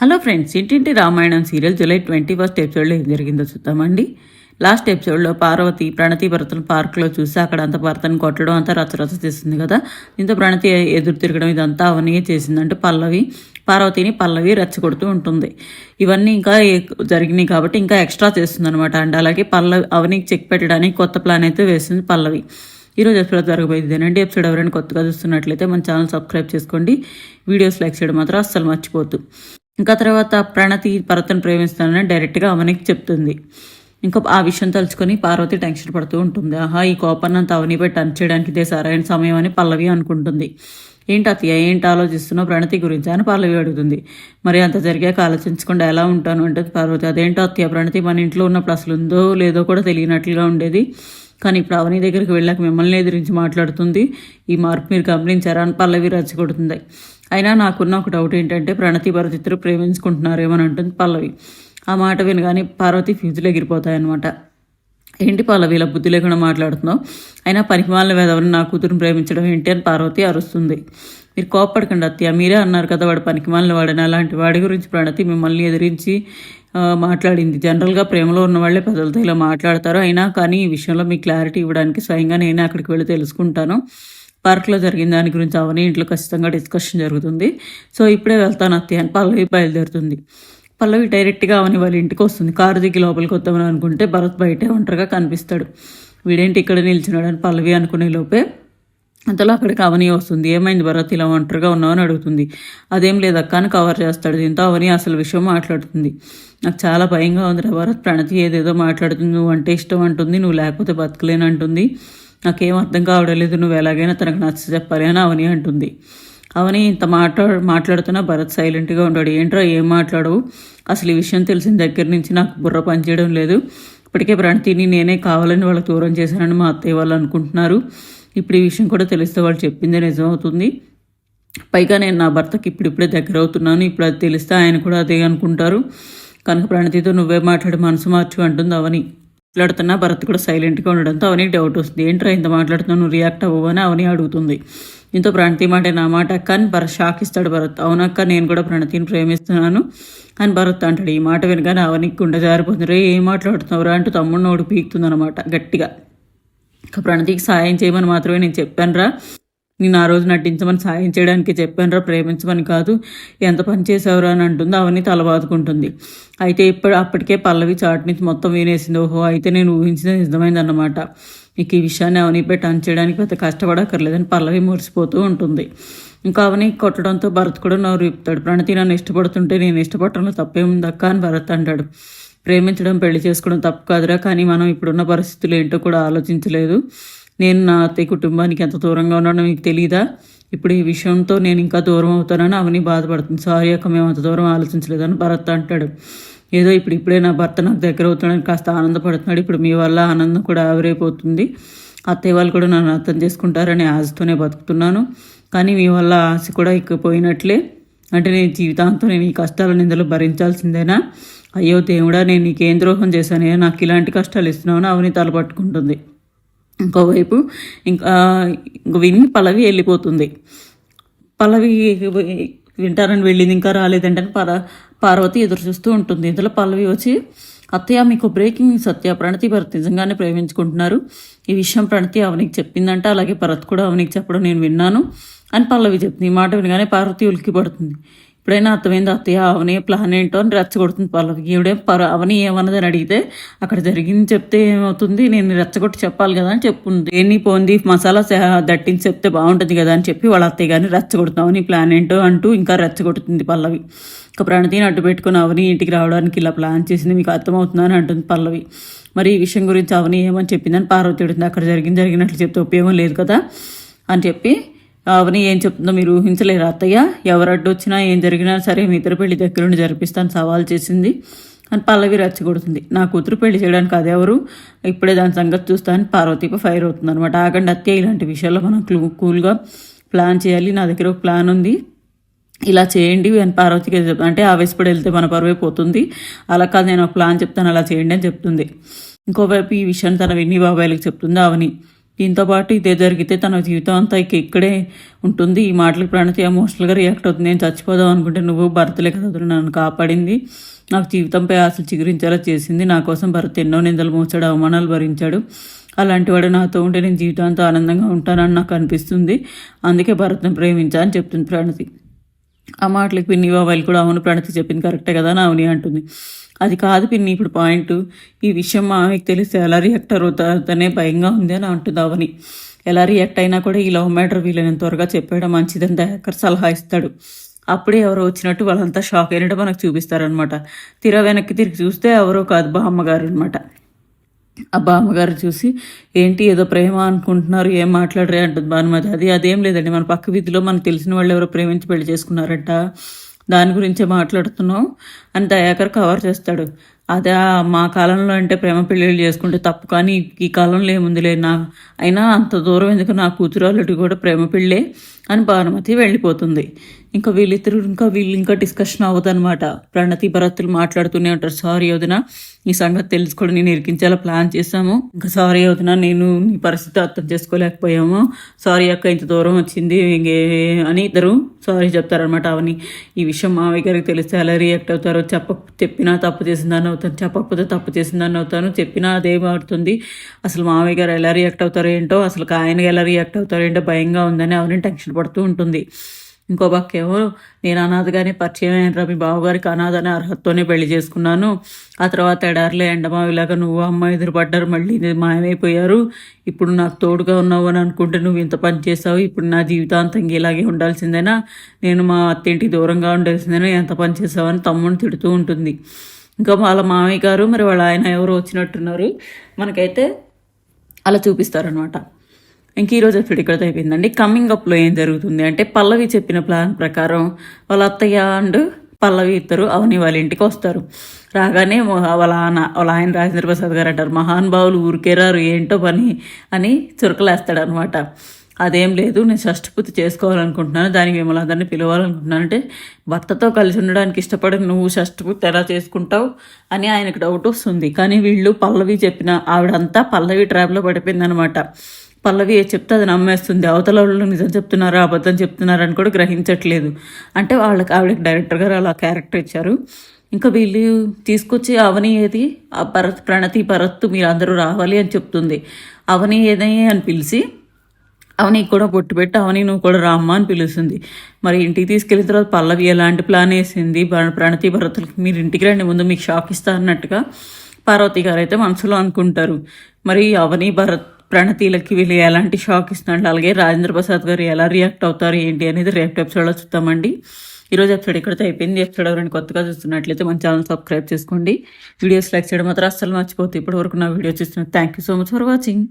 Hello friends Intinti Ramayanam serial July twenty first ఎపిసోడ్లో ఏం జరిగిందో చూద్దామండి. లాస్ట్ ఎపిసోడ్లో పార్వతి ప్రణతి భరతను పార్క్లో చూసి అక్కడ అంత భర్తను కొట్టడం అంతా రచ్చరచ్చ చేసింది కదా. దీంతో ప్రణతి ఎదురు తిరగడం ఇదంతా అవన్నీ చేసిందంటే పల్లవి పార్వతిని పల్లవి రెచ్చగొడుతూ ఉంటుంది. ఇవన్నీ ఇంకా జరిగినాయి కాబట్టి ఇంకా ఎక్స్ట్రా చేస్తుంది అనమాట అండ్. అలాగే పల్లవి అవనికి చెక్ పెట్టడానికి కొత్త ప్లాన్ అయితే వేసింది పల్లవి. ఈరోజు ఎపిసోడ్ జరగబోయేది ఇదేనండి. ఎపిసోడ్ ఎవరైనా కొత్తగా చూస్తున్నట్లయితే మన ఛానల్ సబ్స్క్రైబ్ చేసుకోండి. వీడియోస్ లైక్ చేయడం మాత్రం అస్సలు మర్చిపోద్దు ఇంకా తర్వాత ప్రణతి భరతను ప్రేమిస్తానని డైరెక్ట్గా అవనికి చెప్తుంది. ఇంకా ఆ విషయం తలుచుకొని పార్వతి టెన్షన్ పడుతూ ఉంటుంది. ఆహా ఈ కోపాన్ని అంత అవనిపై టర్న్ చేయడానికి ఇదే సరైన సమయం అని పల్లవి అనుకుంటుంది. ఏంటి అత్తయ్య ఏంటి ఆలోచిస్తున్నావు? ప్రణతి గురించి అని పల్లవి అడుగుతుంది. మరి అంత జరిగాక ఆలోచించకుండా ఎలా ఉంటాను అంటే పార్వతి అదేంటో అత్తయ్య ప్రణతి మన ఇంట్లో ఉన్నప్పుడు అసలు ఉందో లేదో కూడా తెలియనట్లుగా ఉండేది. కానీ ఇప్పుడు అవని దగ్గరికి వెళ్ళాక మిమ్మల్ని ఎదిరించి మాట్లాడుతుంది. ఈ మార్పు మీరు గమనించారా అని పల్లవి రచ్చగొడుతుంది. అయినా నాకున్న ఒక డౌట్ ఏంటంటే ప్రణతి భరత్ ఇద్దరు ప్రేమించుకుంటున్నారేమో అని అంటుంది పల్లవి. ఆ మాట వినగానే పార్వతి ఫ్యూజులు ఎగిరిపోతాయన్నమాట. ఏంటి పల్లవి ఇలా బుద్ధి లేకుండా మాట్లాడుతున్నావు? అయినా పనికిమాలిన వేదవని నా కూతురుని ప్రేమించడం ఏంటి అని పార్వతి అరుస్తుంది. మీరు కోప్పడకండి అత్తయ్య మీరే అన్నారు కదా వాడు పనికిమాలిన వాడని. అలాంటి వాడి గురించి ప్రణతి మిమ్మల్ని ఎదిరించి మాట్లాడింది. జనరల్గా ప్రేమలో ఉన్న వాళ్ళే పెద్దలతో ఇలా మాట్లాడతారు. అయినా కానీ ఈ విషయంలో మీ క్లారిటీ ఇవ్వడానికి స్వయంగా నేనే అక్కడికి వెళ్ళి తెలుసుకుంటాను. పార్క్లో జరిగిన దాని గురించి అవని ఇంట్లో ఖచ్చితంగా డిస్కషన్ జరుగుతుంది. సో ఇప్పుడే వెళ్తాను అత్తయ్య అని పల్లవి బయలుదేరుతుంది. పల్లవి డైరెక్ట్గా అవని వాళ్ళ ఇంటికి వస్తుంది. కారు దిగి లోపలికి వద్దామని అనుకుంటే భరత్ బయటే ఒంటరిగా కనిపిస్తాడు. వీడేంటి ఇక్కడ నిల్చున్నాడు అని పల్లవి అనుకునే లోపే అంతలో అక్కడికి అవని వస్తుంది. ఏమైంది భరత్? ఇలా ఒంటరిగా ఉన్నావని అడుగుతుంది. అదేం లేదు అక్క అని కవర్ చేస్తాడు. దీంతో అవని అసలు విషయం మాట్లాడుతుంది. నాకు చాలా భయంగా ఉంది భరత్. ప్రణతి ఏదేదో మాట్లాడుతుంది. నువ్వు అంటే ఇష్టం అంటుంది. నువ్వు లేకపోతే బతకలేనంటుంది. నాకేం అర్థం కావడం లేదు నువ్వు ఎలాగైనా తనకు నచ్చ చెప్పాలి అని అవని అంటుంది. అవని ఇంత మాట్లా మాట్లాడుతున్నా భరత్ సైలెంట్గా ఉంటాడు ఏంట్రా ఏం మాట్లాడవు? అసలు ఈ విషయం తెలిసిన దగ్గర నుంచి నాకు బుర్ర పనిచేయడం లేదు. ఇప్పటికే ప్రణతిని నేనే కావాలని వాళ్ళకి దూరం చేశానని మా అత్తయ్య వాళ్ళు అనుకుంటున్నారు. ఇప్పుడు ఈ విషయం కూడా తెలిస్తే వాళ్ళు చెప్పిందే నిజమవుతుంది పైగా నేను నా భర్తకి ఇప్పుడిప్పుడే దగ్గర అవుతున్నాను. ఇప్పుడు అది తెలిస్తే ఆయన కూడా అదే అనుకుంటారు. కనుక ప్రణతితో నువ్వే మాట్లాడి మనసు మార్చు అంటుంది అవని. మాట్లాడుతున్నా భరత్ కూడా సైలెంట్గా ఉండడంతో అవనికి డౌట్ వస్తుంది. ఏంట్రా ఇంత మాట్లాడుతున్నా నువ్వు రియాక్ట్ అవ్వవు అని అవని అడుగుతుంది. ఇంతో ప్రణతి మాట నా మాట. అక్క అని భరత్ షాక్ ఇస్తాడు భరత్ అవునక్క నేను కూడా ప్రణతిని ప్రేమిస్తున్నాను. అని భరత్ అంటాడు ఈ మాట వినగానే అవనికి గుండె జారిపోతుంది. రే ఏం మాట్లాడుతున్నావురా? అంటూ తమ్ముడు నోడు పీకుతుంది అనమాట గట్టిగా. ఇక ప్రణతికి సాయం చేయమని మాత్రమే నేను చెప్పానురా. నేను ఆ రోజు నటించమని సాయం చేయడానికి చెప్పానురా ప్రేమించమని కాదు. ఎంత పని చేసావురా అని అంటుంది. అవన్నీ తల బాదుకుంటుంది అయితే ఇప్పుడు అప్పటికే పల్లవి చాటు నుంచి మొత్తం వినేసింది. ఓహో అయితే నేను ఊహించింది నిజమైందన్నమాట. ఇక ఈ విషయాన్ని అవనిపై టర్న్ చేయడానికి పెద్ద కష్టపడక్కర్లేదని పల్లవి మురిసిపోతూ ఉంటుంది. ఇంకా అవని కొట్టడంతో భరత్ కూడా నవ్వు విప్పుతాడు. ప్రణతి నన్ను ఇష్టపడుతుంటే నేను ఇష్టపడటంలో తప్పేముందక్క అని భరత్ అంటాడు. ప్రేమించడం పెళ్ళి చేసుకోవడం తప్పు కాదురా. కానీ మనం ఇప్పుడున్న పరిస్థితులు ఏంటో కూడా ఆలోచించలేదు. నేను నా అత్తయ్య కుటుంబానికి ఎంత దూరంగా ఉన్నానో మీకు తెలియదా ఇప్పుడు ఈ విషయంతో నేను ఇంకా దూరం అవుతానని అవని బాధపడుతుంది. సారీ అక్క మేము అంత దూరం ఆలోచించలేదని భరత్ అంటాడు. ఏదో ఇప్పుడు ఇప్పుడే నా భర్త నాకు దగ్గర అవుతాడని కాస్త ఆనందపడుతున్నాడు. ఇప్పుడు మీ వల్ల ఆనందం కూడా ఆవిరైపోతుంది. అత్తయ్య వాళ్ళు కూడా నన్ను అర్థం చేసుకుంటారని ఆశతోనే బతుకుతున్నాను. కానీ మీ వల్ల ఆశ కూడా ఇక అంటే నేను జీవితాంతం నేను ఈ కష్టాల నిందలు భరించాల్సిందేనా? అయ్యో దేవుడా నేను నీకేం ద్రోహం చేశానే నాకు ఇలాంటి కష్టాలు ఇస్తున్నావు అవని తలపట్టుకుంటుంది ఇంకోవైపు ఇంకా ఇంక విని పల్లవి వెళ్ళిపోతుంది. పల్లవి వింటారని వెళ్ళింది ఇంకా రాలేదంటే పార పార్వతి ఎదురు చూస్తూ ఉంటుంది. ఇందులో పల్లవి వచ్చి అత్తయ్య మీకు బ్రేకింగ్ సత్య ప్రణతి భరత్ నిజంగానే ప్రేమించుకుంటున్నారు. ఈ విషయం ప్రణతి అవనికి చెప్పిందంట అలాగే భరత్ కూడా అవనికి చెప్పడం నేను విన్నాను అని పల్లవి చెప్తుంది. ఈ మాట వినగానే పార్వతి ఉలికి పడుతుంది ఇప్పుడైనా అర్థమైంది అత్తయ్య అవని ప్లాన్ ఏంటో అని రెచ్చగొడుతుంది పల్లవి ఈవిడేం పర అవని ఏమన్నదని అడిగితే అక్కడ జరిగింది చెప్తే ఏమవుతుంది నేను రెచ్చగొట్టి చెప్పాలి కదా అని చెప్పుంది దేన్ని పోంది మసాలా సహ దట్టించి చెప్తే బాగుంటుంది కదా అని చెప్పి వాళ్ళ అత్తయ్య గారిని రెచ్చగొడుతాం అవని ప్లాన్ ఏంటో అంటూ ఇంకా రెచ్చగొడుతుంది పల్లవి ఒక ప్రణతిని అడ్డు పెట్టుకుని అవని ఇంటికి రావడానికి ఇలా ప్లాన్ చేసింది మీకు అర్థమవుతుందని అంటుంది పల్లవి మరి ఈ విషయం గురించి అవని ఏమని చెప్పిందని పార్వతి అడుగుతుంది అక్కడ జరిగింది జరిగినట్లు చెప్తే ఉపయోగం లేదు కదా అని చెప్పి అవని ఏం చెప్తుందో మీరు ఊహించలేరు అత్తయ్య? ఎవరు వచ్చినా ఏం జరిగినా సరే మీ ఇద్దరు పెళ్ళి దగ్గరుండి జరిపిస్తాను సవాల్ చేసింది. అని పల్లవి రెచ్చగొడుతుంది. నా కూతురు పెళ్ళి చేయడానికి అదెవరు ఇప్పుడే దాని సంగతి చూస్తాను పార్వతిపై ఫైర్ అవుతుంది అనమాట ఆగండి అత్తయ్య ఇలాంటి విషయాల్లో మనం క్లూ కూల్గా ప్లాన్ చేయాలి. నా దగ్గర ఒక ప్లాన్ ఉంది. ఇలా చేయండి అని పార్వతికి చెప్తాను అంటే ఆవేశపడి వెళ్తే మన పరువే పోతుంది. అలా కాదు నేను ఒక ప్లాన్ చెప్తాను అలా చేయండి అని చెప్తుంది. ఇంకోవైపు ఈ విషయాన్ని తన విన్ని బాబాయిలకు చెప్తుంది అవని. దీంతో పాటు ఇదే జరిగితే తన జీవితం అంతా ఇక ఇక్కడే ఉంటుంది. ఈ మాటలకు ప్రణతి ఎమోషనల్గా రియాక్ట్ అవుతుంది. నేను చచ్చిపోదాం అనుకుంటే నువ్వు భర్తలే కదా నన్ను కాపాడింది. నాకు జీవితంపై ఆశలు చిగురించేలా చేసింది. నా కోసం భరత్ ఎన్నో నిందలు మోసాడు అవమానాలు భరించాడు. అలాంటి వాడు నాతో ఉంటే నేను జీవితాంతం ఆనందంగా ఉంటానని నాకు అనిపిస్తుంది. అందుకే భరత్ని ప్రేమించా అని చెప్తుంది ప్రణతి. ఆ మాటలకు పిన్ని వాళ్ళు కూడా అవును ప్రణతి చెప్పింది కరెక్టే కదా నా అవుని అంటుంది. అది కాదు పిన్ని ఇప్పుడు పాయింట్. ఈ విషయం మామయ్యకి తెలిస్తే ఎలా రియాక్ట్ అవుతానే భయంగా ఉంది అని అంటుంది అవని. ఎలా రియాక్ట్ అయినా కూడా ఈ లవ్ మ్యాటర్ వీళ్ళని త్వరగా చెప్పేయడం మంచిదని దయాకర్ సలహా ఇస్తాడు. అప్పుడే ఎవరో వచ్చినట్టు వాళ్ళంతా షాక్ అయినట్టు మనకు చూపిస్తారనమాట తిర వెనక్కి తిరిగి చూస్తే ఎవరో కాదు బామ్మగారు అనమాట ఆ బామ్మగారు చూసి ఏంటి ఏదో ప్రేమ అనుకుంటున్నారు ఏం మాట్లాడరే? అంటుంది భానుమతి. అది అదేం లేదండి మన పక్క వీధిలో మనకు తెలిసిన వాళ్ళు ఎవరో ప్రేమించి పెళ్ళి చేసుకున్నారంట. దాని గురించే మాట్లాడుతున్నాం. అని దయాకర్ కవర్ చేస్తాడు. అదే మా కాలంలో అంటే ప్రేమ పెళ్ళిళ్ళు చేసుకుంటే తప్పు కానీ ఈ కాలంలో ఏముందిలే నా అయినా అంత దూరం ఎందుకు నా కూతురు కూడా ప్రేమ పెళ్ళే? అని భానుమతి వెళ్ళిపోతుంది. ఇంకా వీళ్ళిద్దరు ఇంకా వీళ్ళు ఇంకా డిస్కషన్ అవ్వదనమాట ప్రణతి భరత్తులు మాట్లాడుతూనే ఉంటారు. సారీ వదిన ఈ సంగతి తెలుసుకోవడం నేను ఇరికించేలా ప్లాన్ చేశాము. ఇంకా సారీ వదిన నేను నీ పరిస్థితి అర్థం చేసుకోలేకపోయాము. సారీ అక్క ఇంత దూరం వచ్చింది ఇంకే అని ఇద్దరు సారీ చెప్తారనమాట అవని. ఈ విషయం మావయ్య గారికి తెలిస్తే ఎలా రియాక్ట్ అవుతారో చెప్ప చెప్పినా తప్పు చేసిందని అవుతాను చెప్పకపోతే తప్పు చేసిందని అవుతాను చెప్పినా అదే మారుతుంది. అసలు మావయ్య గారు ఎలా రియాక్ట్ అవుతారో ఏంటో అసలు ఆయన ఎలా రియాక్ట్ అవుతారో ఏంటో భయంగా ఉందని అవని టెన్షన్ పడుతూ ఉంటుంది. ఇంకో పక్కేమో నేను అనాథగానే పరిచయం అయినరా మీ బావగారికి అనాథ అనే అర్హతతోనే పెళ్ళి చేసుకున్నాను. ఆ తర్వాత ఎడార్లే ఎండమావిలాగా నువ్వు అమ్మ ఎదురుపడ్డారు మళ్ళీ మాయమైపోయారు. ఇప్పుడు నాకు తోడుగా ఉన్నావు అని అనుకుంటే నువ్వు ఇంత పని చేసావు ఇప్పుడు నా జీవితాంతం ఇలాగే ఉండాల్సిందేనా? నేను మా అత్తింటికి దూరంగా ఉండాల్సిందేనా? ఎంత పని చేసావని తమ్ముడిని తిడుతూ ఉంటుంది. ఇంకా వాళ్ళ మామయ్య గారు మరి వాళ్ళ ఆయన ఎవరు వచ్చినట్టున్నారు. మనకైతే అలా చూపిస్తారనమాట ఇంక ఈరోజు ఎపిసోడ్ ఇక్కడ అయిపోయిందండి. కమింగ్ అప్లో ఏం జరుగుతుంది అంటే పల్లవి చెప్పిన ప్లాన్ ప్రకారం వాళ్ళ అత్తయ్య అండ్ పల్లవి ఇద్దరు అవని వాళ్ళ ఇంటికి వస్తారు. రాగానే వాళ్ళ ఆయన వాళ్ళ ఆయన రాజేంద్ర ప్రసాద్ గారు అంటారు మహానుభావులు ఊరికేరారు ఏంటో పని అని చురకలేస్తాడు అనమాట అదేం లేదు నేను షష్ఠపూర్తి చేసుకోవాలనుకుంటున్నాను దానికి మిమ్మల్ని అందరినీ పిలవాలనుకుంటున్నాను. అంటే భర్తతో కలిసి ఉండడానికి ఇష్టపడి నువ్వు షష్ఠపూర్తి ఎలా చేసుకుంటావు? అని ఆయనకు డౌట్ వస్తుంది. కానీ వీళ్ళు పల్లవి చెప్పిన ఆవిడంతా పల్లవి ట్రాప్లో పడిపోయిందనమాట పల్లవి చెప్తే అది నమ్మేస్తుంది. అవతల వాళ్ళు నిజం చెప్తున్నారా అబద్ధం చెప్తున్నారా అని కూడా గ్రహించట్లేదు. అంటే వాళ్ళకి ఆవిడకి డైరెక్టర్ గారు అలా క్యారెక్టర్ ఇచ్చారు. ఇంకా వీళ్ళు తీసుకొచ్చి అవని ఏది? ఆ భరత్ ప్రణతి భరత్ మీరు అందరూ రావాలి అని చెప్తుంది. అవని ఏదని అని పిలిచి అవని కూడా పొట్టు పెట్టి అవని నువ్వు కూడా రామ్మా అని పిలుస్తుంది. మరి ఇంటికి తీసుకెళ్ళిన తర్వాత పల్లవి ఎలాంటి ప్లాన్ వేసింది? ప్రణతి భరతులకి మీరు ఇంటికి రండి ముందు మీకు షాక్ ఇస్తా అన్నట్టుగా పార్వతి గారు అయితే మనసులో అనుకుంటారు. మరి అవని భరత్ ప్రణతీలకి వీళ్ళు ఎలాంటి షాక్ ఇస్తున్నారు? అలాగే రాజేంద్ర ప్రసాద్ గారు ఎలా రియాక్ట్ అవుతారు ఏంటి అనేది రేపు ఎపిసోడ్లో చూద్దామండి. ఈరోజు ఎపిసోడ్ ఇక్కడితో అయిపోయింది. ఎపిసోడ్ ఎవరైనా కొత్తగా చూస్తున్నట్లయితే మన ఛానల్ సబ్స్క్రైబ్ చేసుకోండి. వీడియోస్ లైక్ చేయడం మాత్రం అస్సలు మర్చిపోతే ఇప్పటివరకు నా వీడియో చూస్తున్నారు thank you so much for watching